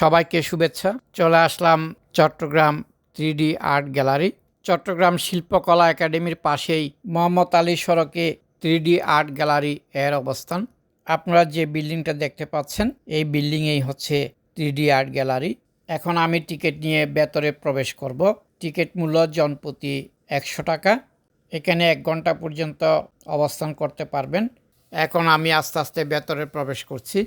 সবাইকে শুভেচ্ছা। চলে আসলাম Chattogram three art gallery. Chattogram শিল্পকলা একাডেমির পাশেই মোহাম্মদ আলী সড়কে থ্রি আর্ট গ্যালারি এর অবস্থান। আপনারা যে বিল্ডিংটা দেখতে পাচ্ছেন, এই বিল্ডিংয়েই হচ্ছে থ্রি আর্ট গ্যালারি। এখন আমি টিকিট নিয়ে ভেতরে প্রবেশ করব। টিকিট মূল্য জনপ্রতি একশো টাকা। এখানে এক ঘণ্টা পর্যন্ত অবস্থান করতে পারবেন। এখন আমি আস্তে আস্তে ভেতরে প্রবেশ করছি।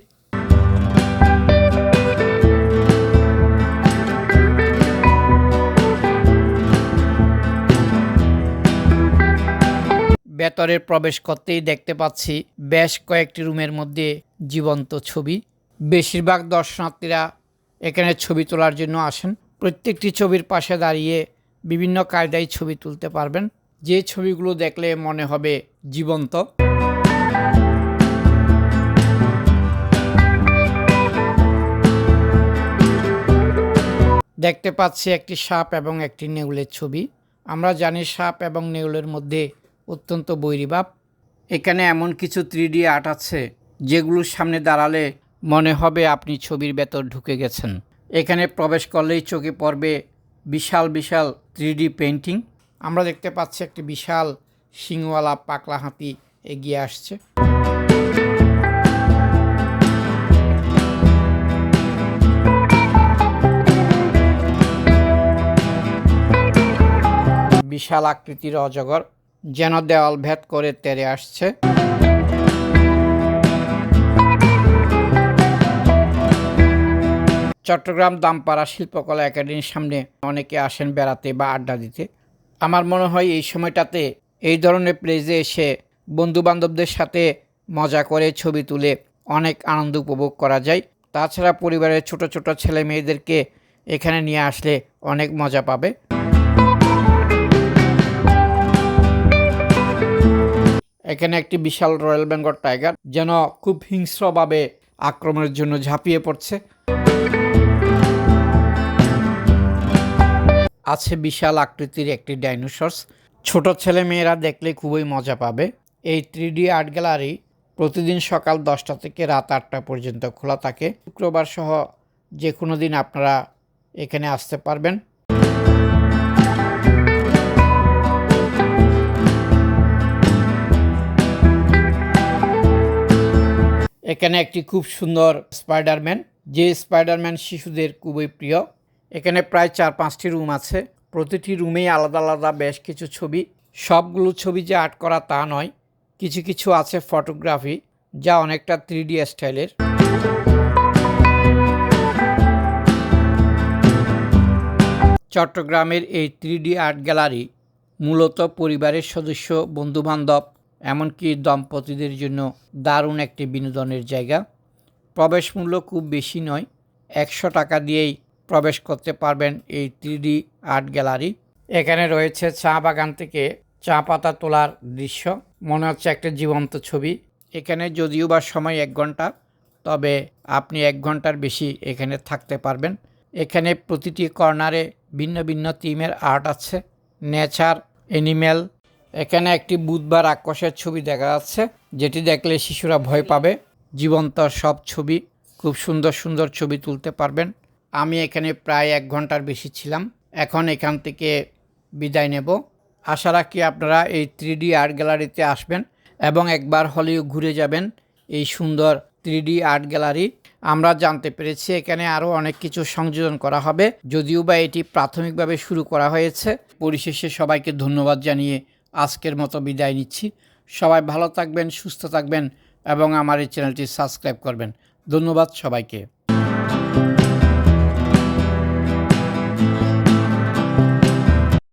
ভেতরে প্রবেশ করতেই দেখতে পাচ্ছি বেশ কয়েকটি রুমের মধ্যে জীবন্ত ছবি। বেশিরভাগ দর্শনার্থীরা এখানে ছবি তোলার জন্য আসেন। প্রত্যেকটি ছবির পাশে দাঁড়িয়ে বিভিন্ন কায়দায় ছবি তুলতে পারবেন। যে ছবিগুলো দেখলে মনে হবে জীবন্ত। দেখতে পাচ্ছি একটি সাপ এবং একটি নেউলের ছবি। আমরা জানি সাপ এবং নেউলের মধ্যে অত্যন্ত বৈরিভাব এখানে এমন কিছু থ্রি আর্ট আছে, যেগুলোর সামনে দাঁড়ালে মনে হবে আপনি ছবির ভেতর ঢুকে গেছেন। এখানে প্রবেশ করলেই চোখে পড়বে বিশাল বিশাল থ্রি পেন্টিং আমরা দেখতে পাচ্ছি একটি বিশাল সিংওয়ালা পাকলা হাতি এগিয়ে আসছে। বিশাল আকৃতির অজগর। যেন দেওয়াল ভেদ করে তেরে আসছে। চট্টগ্রাম দামপাড়া শিল্পকলা একাডেমির সামনে অনেকে আসেন বেড়াতে বা আড্ডা দিতে। আমার মনে হয় এই সময়টাতে এই ধরনের প্লেজে এসে বন্ধু বান্ধবদের সাথে মজা করে ছবি তুলে অনেক আনন্দ উপভোগ করা যায়। তাছাড়া পরিবারের ছোট ছোট ছেলে মেয়েদেরকে এখানে নিয়ে আসলে অনেক মজা পাবে। এখানে একটি বিশাল রয়্যাল বেঙ্গল টাইগার যেন খুব হিংস্রভাবে আক্রমণের জন্য ঝাঁপিয়ে পড়ছে। আছে বিশাল আকৃতির একটি ডাইনোসরস ছোট ছেলে মেয়েরা দেখলে খুবই মজা পাবে। এই থ্রি আর্ট গ্যালারি প্রতিদিন সকাল দশটা থেকে রাত আটটা পর্যন্ত খোলা থাকে। শুক্রবার সহ যে কোনো দিন আপনারা এখানে আসতে পারবেন। এখানে একটি খুব সুন্দর স্পাইডারম্যান যে স্পাইডারম্যান শিশুদের খুবই প্রিয়। এখানে প্রায় চার পাঁচটি রুম আছে। প্রতিটি রুমেই আলাদা আলাদা বেশ কিছু ছবি। সবগুলো ছবি যে আর্ট করা তা নয়, কিছু কিছু আছে ফটোগ্রাফি, যা অনেকটা থ্রি ডি স্টাইলের। চট্টগ্রামের এই থ্রি আর্ট গ্যালারি মূলত পরিবারের সদস্য, বন্ধুবান্ধব এমনকি দম্পতিদের জন্য দারুণ একটি বিনোদনের জায়গা। প্রবেশ মূল্য খুব বেশি নয়, একশো টাকা দিয়েই প্রবেশ করতে পারবেন এই থ্রি আর্ট গ্যালারি। এখানে রয়েছে চা বাগান থেকে চা পাতা তোলার দৃশ্য, মনে হচ্ছে একটা জীবন্ত ছবি। এখানে যদিও বা সময় এক ঘণ্টা, তবে আপনি এক ঘণ্টার বেশি এখানে থাকতে পারবেন। এখানে প্রতিটি কর্নারে ভিন্ন ভিন্ন থিমের আর্ট আছে। নেচার অ্যানিম্যাল এখানে একটি বুধবার আকাশের ছবি দেখা যাচ্ছে, যেটি দেখলে শিশুরা ভয় পাবে। জীবন্ত সব ছবি, খুব সুন্দর সুন্দর ছবি তুলতে পারবেন। আমি এখানে প্রায় এক ঘণ্টার বেশি ছিলাম। এখন এখান থেকে বিদায় নেব। আশা রাখি আপনারা এই থ্রি আর্ট গ্যালারিতে আসবেন এবং একবার হলেও ঘুরে যাবেন এই সুন্দর থ্রি আর্ট গ্যালারি আমরা জানতে পেরেছি এখানে আরও অনেক কিছু সংযোজন করা হবে। যদিও বা এটি প্রাথমিকভাবে শুরু করা হয়েছে। পরিশেষে সবাইকে ধন্যবাদ জানিয়ে আজকের মতো বিদায় নিচ্ছি। সবাই ভালো থাকবেন, সুস্থ থাকবেন এবং আমার এই চ্যানেলটি সাবস্ক্রাইব করবেন। ধন্যবাদ সবাইকে।